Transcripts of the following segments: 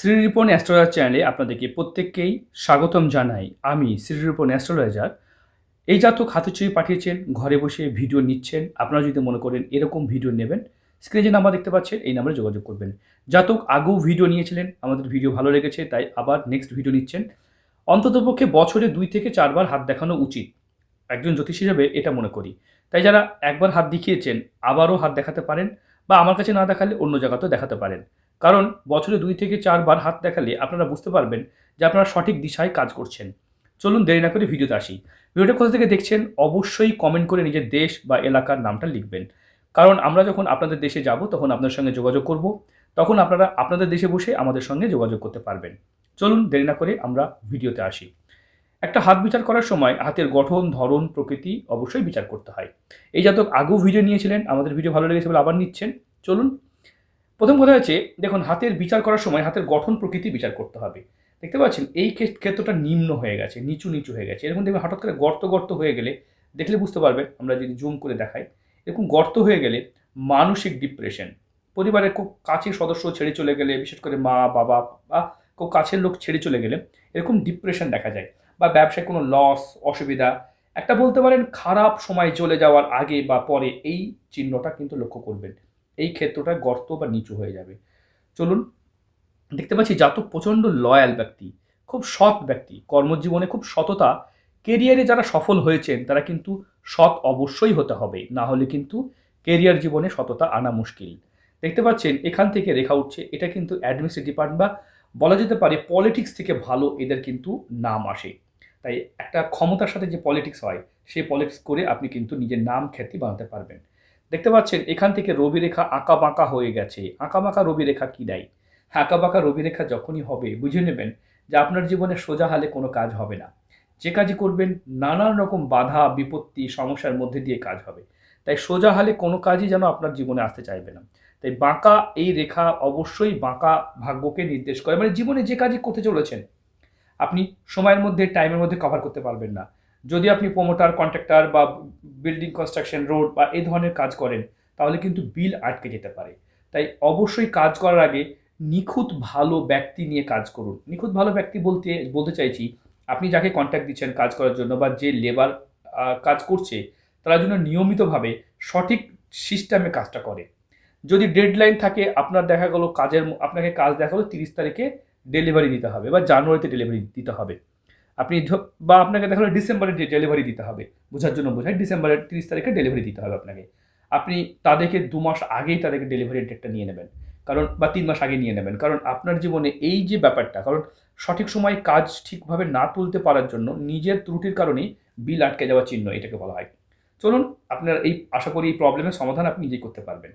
Shri Ripon astrologer চ্যানেলে আপনাদেরকে প্রত্যেককেই স্বাগতম জানাই। আমি শ্রীরিপন অ্যাস্ট্রোলজার। এই জাতক হাতে ছবি পাঠিয়েছেন, ঘরে বসে ভিডিও নিচ্ছেন। আপনারা যদি মনে করেন এরকম ভিডিও নেবেন স্ক্রিনে যে নাম্বার দেখতে পাচ্ছেন, এই নাম্বারে যোগাযোগ করবেন। জাতক আগেও ভিডিও নিয়েছিলেন, আমাদের ভিডিও ভালো লেগেছে, তাই আবার নেক্সট ভিডিও নিচ্ছেন। অন্ততপক্ষে বছরে দুই থেকে চারবার হাত দেখানো উচিত। একজন জ্যোতিষ হিসেবে এটা মনে করি। তাই যারা একবার হাত দেখিয়েছেন, আবারও হাত দেখাতে পারেন, বা আমার কাছে না দেখালে অন্য জায়গাতেও দেখাতে পারেন। কারণ বছরে দুই থেকে চারবার হাত দেখালে আপনারা বুঝতে পারবেন যে আপনারা সঠিক দিশায় কাজ করছেন। চলুন দেরি না করে ভিডিওতে আসি। ভিডিওটা কোথা থেকে দেখছেন অবশ্যই কমেন্ট করে নিজের দেশ বা এলাকার নামটা লিখবেন। কারণ আমরা যখন আপনাদের দেশে যাব, তখন আপনার সঙ্গে যোগাযোগ করব, তখন আপনারা আপনাদের দেশে বসে আমাদের সঙ্গে যোগাযোগ করতে পারবেন। চলুন দেরি না করে আমরা ভিডিওতে আসি। একটা হাত বিচার করার সময় হাতের গঠন, ধরন, প্রকৃতি অবশ্যই বিচার করতে হয়। এই জাতক আগেও ভিডিও নিয়েছিলেন, আমাদের ভিডিও ভালো লেগেছে বলে আবার নিচ্ছেন। চলুন প্রথম কথা হচ্ছে, দেখুন, হাতের বিচার করার সময় হাতের গঠন প্রকৃতি বিচার করতে হবে। দেখতে পাচ্ছেন, এই ক্ষেত- ক্ষেত্রটা নিম্ন হয়ে গেছে, নিচু নিচু হয়ে গেছে। এরকম দেখবেন, হঠাৎ করে গর্ত গর্ত হয়ে গেলে, দেখলে বুঝতে পারবেন, আমরা যদি জুম করে দেখাই, এরকম গর্ত হয়ে গেলে মানসিক ডিপ্রেশন পরিবারের খুব কাছের সদস্য ছেড়ে চলে গেলে, বিশেষ করে মা, বাবা বা খুব কাছের লোক ছেড়ে চলে গেলে, এরকম ডিপ্রেশন দেখা যায় বা ব্যবসায় কোনো লস অসুবিধা, একটা বলতে পারেন খারাপ সময় চলে যাওয়ার আগে বা পরে এই চিহ্নটা কিন্তু লক্ষ্য করবেন। এই ক্ষেত্রটা গর্ত বা নিচু হয়ে যাবে। চলুন, দেখতে পাচ্ছি জাতক প্রচণ্ড লয়াল ব্যক্তি, খুব সৎ ব্যক্তি। কর্মজীবনে খুব সততা কেরিয়ারে যারা সফল হয়েছেন, তারা কিন্তু সৎ অবশ্যই হতে হবে। না হলে কিন্তু কেরিয়ার জীবনে সততা আনা মুশকিল। দেখতে পাচ্ছেন, এখান থেকে রেখা উঠছে, এটা কিন্তু অ্যাডমিনিস্ট্রেটিভ ডিপার্টমেন্ট বা বলা যেতে পারে পলিটিক্স থেকে ভালো এদের কিন্তু নাম আসে। তাই একটা ক্ষমতার সাথে যে পলিটিক্স হয় সেই পলিটিক্স করে আপনি কিন্তু নিজের নাম খ্যাতি বানাতে পারবেন। দেখতে পাচ্ছেন, এখান থেকে রবি রেখা আঁকা বাঁকা হয়ে গেছে। আঁকা বাঁকা রবি রেখা কী দেয়? আঁকা বাঁকা রবি রেখা যখনই হবে, বুঝে নেবেন যে আপনার জীবনে সোজা হালে কোনো কাজ হবে না। যে কাজই করবেন, নানান রকম বাধা, বিপত্তি, সমস্যার মধ্যে দিয়ে কাজ হবে। তাই সোজা হালে কোনো কাজই যেন আপনার জীবনে আসতে চাইবে না। তাই বাঁকা এই রেখা অবশ্যই বাঁকা ভাগ্যকে নির্দেশ করে। মানে জীবনে যে কাজই করতে চলেছেন, আপনি সময়ের মধ্যে, টাইমের মধ্যে কভার করতে পারবেন না। যদি আপনি প্রমোটার কন্ট্রাক্টর বা বিল্ডিং কনস্ট্রাকশন রোড বা এই ধরনের কাজ করেন, তাহলে কিন্তু বিল আটকে যেতে পারে। তাই অবশ্যই কাজ করার আগে নিখুঁত ভালো ব্যক্তি নিয়ে কাজ করুন। নিখুঁত ভালো ব্যক্তি বলতে বলতে চাইছি, আপনি যাকে কন্ট্যাক্ট দিচ্ছেন কাজ করার জন্য বা যে লেবার কাজ করছে, তারা যেন নিয়মিতভাবে সঠিক সিস্টেমে কাজটা করে। যদি ডেডলাইন থাকে, আপনার দেখা গেলো কাজের, আপনাকে কাজ দেখা গেলো তিরিশ তারিখে ডেলিভারি দিতে হবে বা জানুয়ারিতে ডেলিভারি দিতে হবে। আপনি বা আপনাকে দেখা গেলো ডিসেম্বরে ডেলিভারি দিতে হবে। বোঝার জন্য বোঝায় ডিসেম্বরের তিরিশ তারিখে ডেলিভারি দিতে হবে আপনাকে। আপনি তাদেরকে দু মাস আগেই তাদেরকে ডেলিভারি ডেটটা নিয়ে নেবেন। কারণ, বা তিন মাস আগে নিয়ে নেবেন। কারণ আপনার জীবনে এই যে ব্যাপারটা, কারণ সঠিক সময় কাজ ঠিকভাবে না তুলতে পারার জন্য নিজের ত্রুটির কারণেই বিল আটকে যাওয়া চিহ্ন এটাকে বলা হয়। চলুন, আপনার এই, আশা করি এই প্রবলেমের সমাধান আপনি নিজেই করতে পারবেন।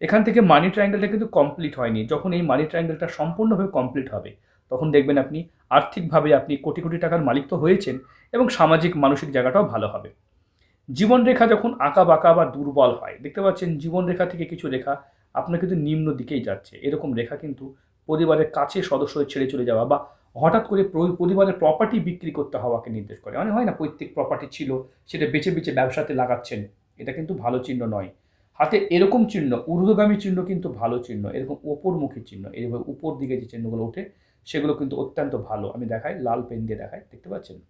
এখান থেকে মানি ট্রায়াঙ্গেলটা কিন্তু কমপ্লিট হয়নি। যখন এই মানি ট্রায়াঙ্গেলটা সম্পূর্ণভাবে কমপ্লিট হবে তখন দেখবেন আপনি আর্থিকভাবে আপনি কোটি কোটি টাকার মালিক তো হয়েছেন এবং সামাজিক মানসিক জায়গাটাও ভালো হবে। জীবনরেখা যখন আঁকা বাঁকা বা দুর্বল হয়, দেখতে পাচ্ছেন জীবনরেখা থেকে কিছু রেখা আপনার কিন্তু নিম্ন দিকেই যাচ্ছে। এরকম রেখা কিন্তু পরিবারের কাছে সদস্য ছেড়ে চলে যাওয়া বা হঠাৎ করে প্র- পরিবারের প্রপার্টি বিক্রি করতে হওয়াকে নির্দেশ করে। মানে হয় না পৈতৃক প্রপার্টি ছিল, সেটা বেছে বেছে ব্যবসাতে লাগাচ্ছেন। এটা কিন্তু ভালো চিহ্ন নয়। হাতে এরকম চিহ্ন, ঊর্ধ্বগামী চিহ্ন কিন্তু ভালো চিহ্ন। এরকম ওপরমুখী চিহ্ন এইভাবে উপর দিকে যে চিহ্নগুলো ওঠে সেগুলো কিন্তু অত্যন্ত ভালো। আমি দেখাই, লাল পেন দিয়ে দেখাই, দেখতে পাচ্ছেন?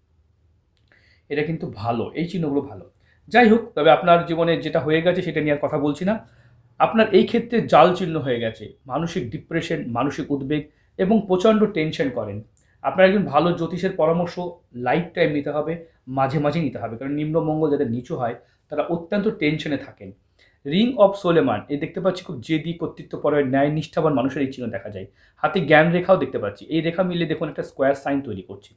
এটা কিন্তু ভালো, এই চিহ্নগুলো ভালো। যাই হোক, তবে আপনার জীবনে যেটা হয়ে গেছে সেটা নিয়ে আর কথা বলছি না। আপনার এই ক্ষেত্রে জাল চিহ্ন হয়ে গেছে। মানসিক ডিপ্রেশন মানসিক উদ্বেগ এবং প্রচণ্ড টেনশন করেন। আপনার একজন ভালো জ্যোতিষের পরামর্শ লাইফ টাইম নিতে হবে, মাঝে মাঝে নিতে হবে। কারণ নিম্নমঙ্গল যাদের নিচু হয়, তারা অত্যন্ত টেনশনে থাকেন। রিং অফ সোলেমান, এই দেখতে পাচ্ছি খুব জেদি কর্তৃত্বপরের ন্যায় নিষ্ঠাবান মানুষের এই চিহ্ন দেখা যায়। হাতে জ্ঞান রেখাও দেখতে পাচ্ছি। এই রেখা মিলে দেখুন একটা স্কোয়ার সাইন তৈরি করছে।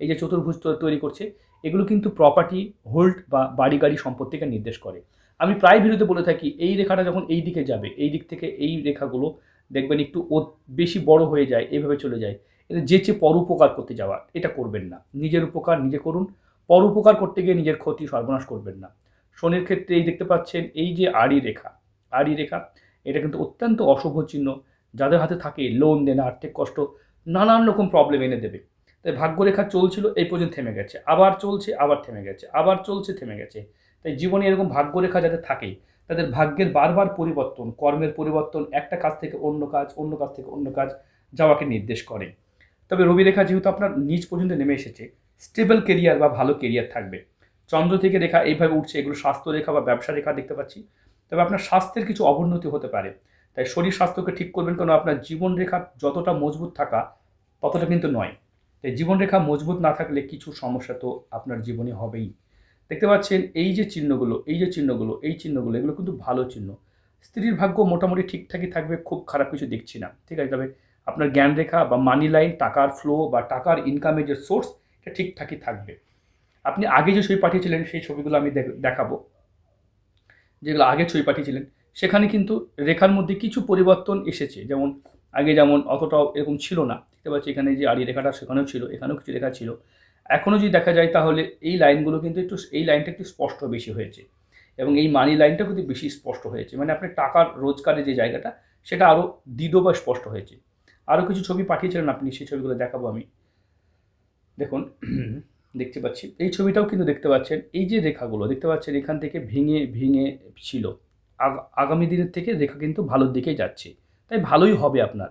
এই যে চতুর্ভুজ তৈরি করছে, এগুলো কিন্তু প্রপার্টি হোল্ড বা বাড়ি গাড়ি সম্পত্তিকে নির্দেশ করে। আমি প্রায় ভিডিওতে বলে থাকি, এই রেখাটা যখন এই দিকে যাবে, এই দিক থেকে এই রেখাগুলো দেখবেন একটু ও বেশি বড় হয়ে যায়, এভাবে চলে যায়। এটা যে চেয়ে পরোপকার করতে যাওয়া, এটা করবেন না। নিজের উপকার নিজে করুন। পরোপকার করতে গিয়ে নিজের ক্ষতি সর্বনাশ করবেন না। শনির ক্ষেত্রে এই দেখতে পাচ্ছেন, এই যে আড়ি রেখা আড়ি রেখা, এটা কিন্তু অত্যন্ত অশুভ চিহ্ন। যাদের হাতে থাকে লোন দেনা আর্থিক কষ্ট, নানান রকম প্রবলেম এনে দেবে। তাই ভাগ্যরেখা চলছিল, এই পর্যন্ত থেমে গেছে। আবার চলছে, আবার থেমে গেছে, আবার চলছে, থেমে গেছে। তাই জীবনে এরকম ভাগ্যরেখা যাদের থাকে, তাদের ভাগ্যের বারবার পরিবর্তন, কর্মের পরিবর্তন, একটা কাজ থেকে অন্য কাজ অন্য কাজ থেকে অন্য কাজ যাওয়াকে নির্দেশ করে। তবে রবি রেখা যেহেতু আপনার নিজ পর্যন্ত নেমে এসেছে স্টেবল কেরিয়ার বা ভালো কেরিয়ার থাকবে। চন্দ্র থেকে রেখা এইভাবে উঠছে, এগুলো স্বাস্থ্য রেখা বা ব্যবসা রেখা দেখতে পাচ্ছি। তবে আপনার স্বাস্থ্যের কিছু অবনতি হতে পারে। তাই শরীর স্বাস্থ্যকে ঠিক করবেন কেন? আপনার জীবন রেখা যতটা মজবুত থাকা, ততটা কিন্তু নয়। তাই জীবন রেখা মজবুত না থাকলে কিছু সমস্যা তো আপনার জীবনে হবেই। দেখতে পাচ্ছেন, এই যে চিহ্নগুলো, এই যে চিহ্নগুলো, এই চিহ্নগুলো, এগুলো কিন্তু ভালো চিহ্ন। স্ত্রীর ভাগ্য মোটামুটি ঠিকঠাকই থাকবে, খুব খারাপ কিছু দেখছি না। ঠিক আছে, তবে আপনার জ্ঞান রেখা বা মানি লাইন টাকার ফ্লো বা টাকার ইনকামের যে সোর্স এটা ঠিকঠাকই থাকবে। আপনি আগে যে ছবি পাঠিয়েছিলেন, সেই ছবিগুলো আমি দেখ- দেখাবো। যেগুলো আগে ছবি পাঠিয়েছিলেন, সেখানে কিন্তু রেখার মধ্যে কিছু পরিবর্তন এসেছে। যেমন, আগে যেমন অতটাও এরকম ছিল না, দেখতে পাচ্ছি এখানে যে আড়ি রেখাটা সেখানেও ছিল, এখানেও কিছু রেখা ছিল। এখনও যদি দেখা যায় তাহলে এই লাইনগুলো কিন্তু একটু, এই লাইনটা একটু স্পষ্ট বেশি হয়েছে এবং এই মানি লাইনটা কিন্তু বেশি স্পষ্ট হয়েছে। মানে আপনার টাকার রোজগারের যে জায়গাটা, সেটা আরও দৃঢ় বা স্পষ্ট হয়েছে। আরও কিছু ছবি পাঠিয়েছিলেন আপনি, সেই ছবিগুলো দেখাবো আমি। দেখুন দেখতে পাচ্ছি। এই ছবিটাও কিন্তু দেখতে পাচ্ছেন, এই যে রেখাগুলো দেখতে পাচ্ছেন, এখান থেকে ভেঙে ভেঙে ছিল। আগ- আগামী দিনের থেকে রেখা কিন্তু ভালোর দিকেই যাচ্ছে। তাই ভালোই হবে আপনার।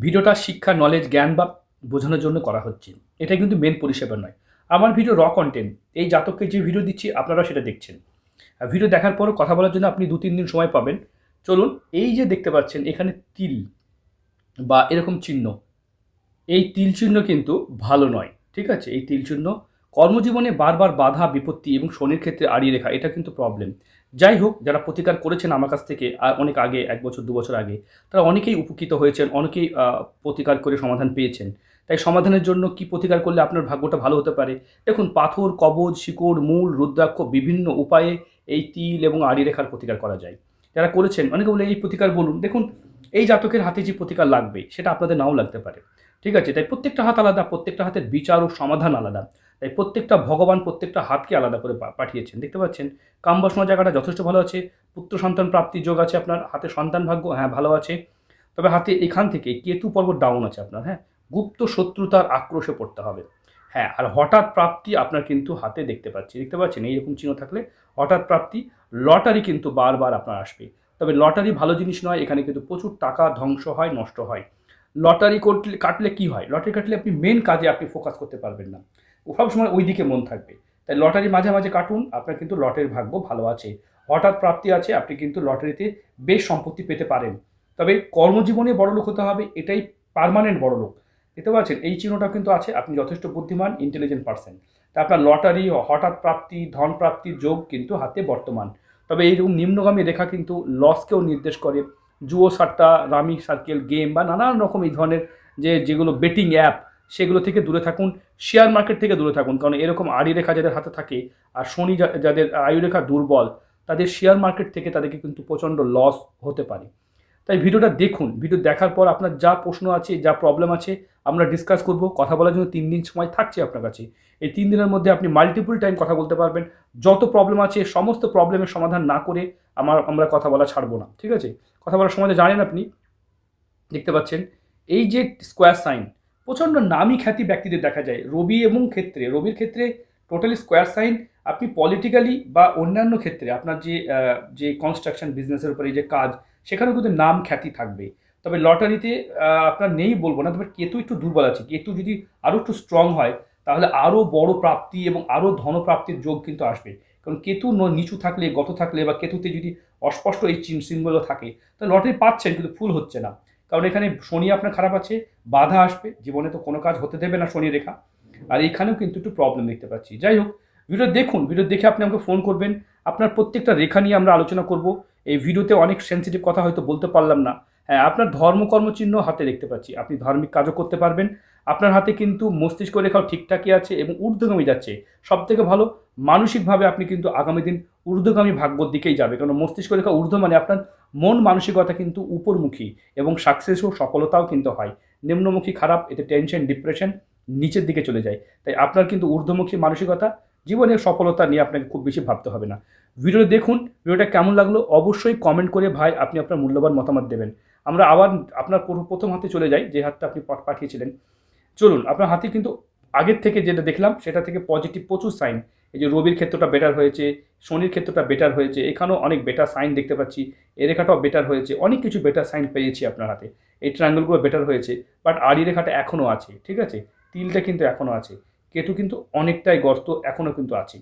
ভিডিওটা শিক্ষা নলেজ জ্ঞান বা বোঝানোর জন্য করা হচ্ছে। এটা কিন্তু মেন পরিষেবা নয়। আমার ভিডিও র কন্টেন্ট এই জাতককে যে ভিডিও দিচ্ছি আপনারা সেটা দেখছেন। ভিডিও দেখার পরও কথা বলার জন্য আপনি দু তিন দিন সময় পাবেন। চলুন, এই যে দেখতে পাচ্ছেন, এখানে তিল বা এরকম চিহ্ন। এই তিল চিহ্ন কিন্তু ভালো নয়। ঠিক আছে? এই তিল চিহ্ন কর্মজীবনে বারবার বাধা, বিপত্তি এবং শনির ক্ষেত্রে আড়িয়ে রেখা, এটা কিন্তু প্রবলেম যাই হোক, যারা প্রতিকার করেছেন আমার কাছ থেকে আর অনেক আগে, এক বছর, দু বছর আগে, তারা অনেকেই উপকৃত হয়েছেন, অনেকেই প্রতিকার করে সমাধান পেয়েছেন। তাই সমাধানের জন্য কি প্রতিকার করলে আপনার ভাগ্যটা ভালো হতে পারে? দেখুন, পাথর, কবজ, শিকড়, মূল, রুদ্রাক্ষ বিভিন্ন উপায়ে এই তিল এবং আড়ি রেখার প্রতিকার করা যায়। যারা করেছেন, অনেকে বলে, এই প্রতিকার বলুন। দেখুন, এই জাতকের হাতে যে প্রতিকার লাগবে, সেটা আপনাদের নাও লাগতে পারে। ঠিক আছে? তাই প্রত্যেকটা হাত আলাদা, প্রত্যেকটা হাতের বিচার ও সমাধান আলাদা। তাই প্রত্যেকটা ভগবান প্রত্যেকটা হাতকে আলাদা করে পাঠিয়েছেন। দেখতে পাচ্ছেন? কামবাসনা জায়গাটা যথেষ্ট ভালো আছে। পুত্র সন্তান প্রাপ্তির যোগ আছে আপনার। হাতে সন্তান ভাগ্য হ্যাঁ ভালো আছে। তবে হাতে এখান থেকে কেতু পর্বত ডাউন আছে আপনার হ্যাঁ? গুপ্ত শত্রুতার আক্রোশে পড়তে হবে। হ্যাঁ আর হঠাৎ প্রাপ্তি আপনার কিন্তু হাতে দেখতে পাচ্ছি। দেখতে পাচ্ছেন? এইরকম চিহ্ন থাকলে হঠাৎ প্রাপ্তি, লটারি কিন্তু বারবার আপনার আসবে। তবে লটারি ভালো জিনিস নয়। এখানে কিন্তু প্রচুর টাকা ধ্বংস হয়, নষ্ট হয়। লটারি করলে, কাটলে কি হয়? লটারি কাটলে আপনি মেন কাজে আপনি ফোকাস করতে পারবেন না। সব সময় ওই দিকে মন থাকবে। তাই লটারি মাঝে মাঝে কাটুন, আপনার কিন্তু লটারির ভাগ্য ভালো আছে। হঠাৎ প্রাপ্তি আছে, আপনি কিন্তু লটারিতে বেশ সম্পত্তি পেতে পারেন। তবে কর্মজীবনে বড় লোক হতে হবে, এটাই পার্মানেন্ট বড় লোক। দেখতে পাচ্ছেন, এই চিহ্নটা কিন্তু আছে, আপনি যথেষ্ট বুদ্ধিমান ইন্টেলিজেন্ট পার্সন তা আপনার লটারি, হঠাৎ প্রাপ্তি, ধন প্রাপ্তির যোগ কিন্তু হাতে বর্তমান। তবে এইরকম নিম্নগামী রেখা কিন্তু লসকেও নির্দেশ করে। জুয়ো সাট্টা রামি সার্কেল, গেম বা নানান রকম এই ধরনের যে, যেগুলো বেটিং অ্যাপ সেগুলো থেকে দূরে থাকুন শেয়ার মার্কেট থেকে দূরে থাকুন। কারণ এরকম আড়ি রেখা যাদের হাতে থাকে আর শনি যাদের আয়ু রেখা দুর্বল, তাদের শেয়ার মার্কেট থেকে তাদেরকে কিন্তু প্রচণ্ড লস হতে পারে। তাই ভিডিওটা দেখুন। ভিডিও দেখার পর আপনার যা প্রশ্ন আছে, যা প্রবলেম আছে, আমরা ডিসকাস করব। কথা বলার জন্য তিন দিন সময় থাকছে আপনার কাছে। এই তিন দিনের মধ্যে আপনি মাল্টিপল টাইম কথা বলতে পারবেন। যত প্রবলেম আছে, সমস্ত প্রবলেমের সমাধান না করে আমার, আমরা কথা বলা ছাড়বো না। ঠিক আছে? কথা বলার সময় জানেন আপনি, দেখতে পাচ্ছেন, এই যে স্কোয়ার সাইন প্রচণ্ড নামি খ্যাতি ব্যক্তিদের দেখা যায়। রবি এবং ক্ষেত্রে, রবির ক্ষেত্রে টোটালি স্কোয়ার সাইন আপনি পলিটিক্যালি বা অন্যান্য ক্ষেত্রে, আপনার যে যে কনস্ট্রাকশন বিজনেসের উপরে যে কাজ সেখানেও কিন্তু নাম খ্যাতি থাকবে। তবে লটারিতে আপনার নেই বলব না, তবে কেতু একটু দুর্বল আছে। কেতু যদি আরও একটু স্ট্রং হয়, তাহলে আরও বড় প্রাপ্তি এবং আরও ধনপ্রাপ্তির যোগ কিন্তু আসবে। কারণ কেতু নিচু থাকলে, গত থাকলে বা কেতুতে যদি অস্পষ্ট এই সিম্বলও থাকে, তাহলে লটারি পাচ্ছেন কিন্তু ফুল হচ্ছে না। কারণ এখানে শনি আপনার খারাপ আছে, বাধা আসবে, জীবনে তো কোনো কাজ হতে দেবে না শনি রেখা। আর এখানেও কিন্তু একটু প্রবলেম দেখতে পাচ্ছি। যাই হোক, ভিডিও দেখুন, ভিডিও দেখে আপনি আমাকে ফোন করবেন। আপনার প্রত্যেকটা রেখা নিয়ে আমরা আলোচনা করব। এই ভিডিওতে অনেক সেন্সিটিভ কথা হয়তো বলতে পারলাম না। হ্যাঁ আপনার ধর্মকর্ম চিহ্ন হাতে দেখতে পাচ্ছি। আপনি ধার্মিক কাজও করতে পারবেন। আপনার হাতে কিন্তু মস্তিষ্ক রেখাও ঠিকঠাকই আছে এবং ঊর্ধ্বগামী যাচ্ছে। সব থেকে ভালো, মানসিকভাবে আপনি কিন্তু আগামী দিন ঊর্ধ্বগামী ভাগ্যর দিকেই যাবে। কারণ মস্তিষ্ক রেখা ঊর্ধ্ব মানে আপনার মন মানসিকতা কিন্তু উপরমুখী এবং সাকসেস ও সফলতাও কিন্তু হয়। নিম্নমুখী খারাপ, এতে টেনশন ডিপ্রেশন নিচের দিকে চলে যায়। তাই আপনার কিন্তু ঊর্ধ্বমুখী মানসিকতা জীবনের সফলতা নিয়ে আপনাকে খুব বেশি ভাবতে হবে না। ভিডিও দেখুন, ভিডিওটা কেমন লাগল অবশ্যই কমেন্ট করে ভাই আপনি আপনার মূল্যবান মতামত দেবেন। আমরা আবার আপনার পুরো- প্রথম হাতে চলে যাই, যে হাতটা আপনি পাঠ- পাঠিয়েছিলেন। চলুন, আপনার হাতে কিন্তু আগের থেকে যেটা দেখলাম, সেটা থেকে পজিটিভ প্রচুর সাইন এই যে রবির ক্ষেত্রটা বেটার হয়েছে, শনির ক্ষেত্রটা বেটার হয়েছে, এখানেও অনেক বেটার সাইন দেখতে পাচ্ছি এ রেখাটাও বেটার হয়েছে, অনেক কিছু বেটার সাইন পেয়েছি আপনার হাতে। এই ট্রায়াঙ্গেলগুলো বেটার হয়েছে বাট আড়ি রেখাটা এখনও আছে, ঠিক আছে? তিলটা কিন্তু এখনও আছে। কেতু কিন্তু অনেকটাই গর্ত, এখনও কিন্তু আছে।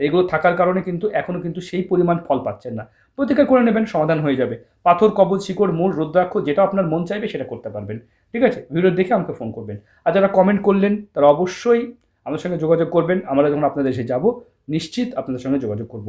তো এগুলো থাকার কারণে কিন্তু এখনও কিন্তু সেই পরিমাণ ফল পাচ্ছেন না। প্রতিকার করে নেবেন, সমাধান হয়ে যাবে। পাথর কবল শিকড়, মূল, রুদ্রাক্ষ, যেটা আপনার মন চাইবে সেটা করতে পারবেন। ঠিক আছে? ভিডিও দেখে আমাকে ফোন করবেন। আর যারা কমেন্ট করলেন, তারা অবশ্যই আমাদের সঙ্গে যোগাযোগ করবেন। আমরা যখন আপনাদের দেশে যাব, নিশ্চিত আপনাদের সঙ্গে যোগাযোগ করব।